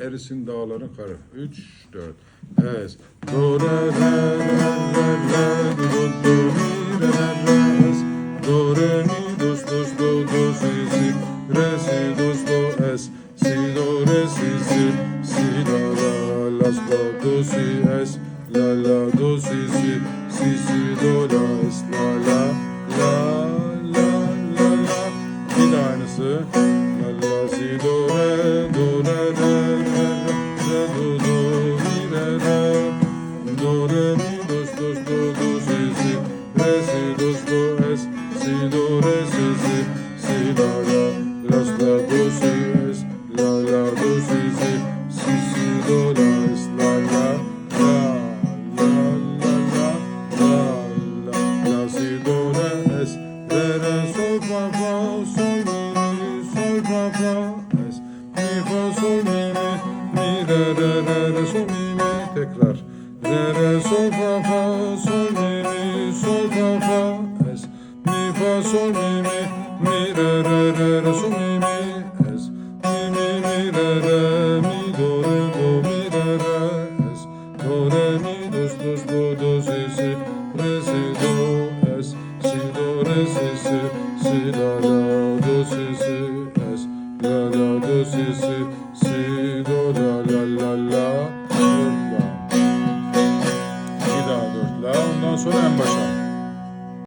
erisin dağların karı. Üç, dört. Es. Do, re, re, re, re, re, do, do, mi, re, re, re. Do, re, mi, dos, dos, do, do, si, si, re, si, dos, do, es. Si, do, re, si, si, si, da, la, las, do, do, si, es. La, la, do, si, si, si, si, do, la, es. La, la, la, la, la, la. Bir de. La, la, si, do, re, do, re, re, re, si, dos, do, es. Si, do, re, si, si, la, la, la, do, si, es. La, la, do, si, si, si, do, la, es. La, la, la, la, la, la, la, la, si, do, re, es. Re, sol, fa, fa, sol, mi, mi, sol, fa, fa, es. Mi, fa, sol, mi, mi, mi, re, re, sol, mi, mi, tekrar. Re, sol, fa, fa, sol, sol, fa, fa, es. Mi, fa, sol, mi, mi, mi, re, re, re, re, sol, mi, mi, es. Mi, mi, mi, re, re, mi, do, re, do, mi, re, re, es. Do, re, mi, dos, dos, do, do, si, si, re, si, do, es. Si, do, re, si, si, si, la, la, do, si, si, es. La, la, do, si, si, si, do, la, daha. Ondan sonra en başa.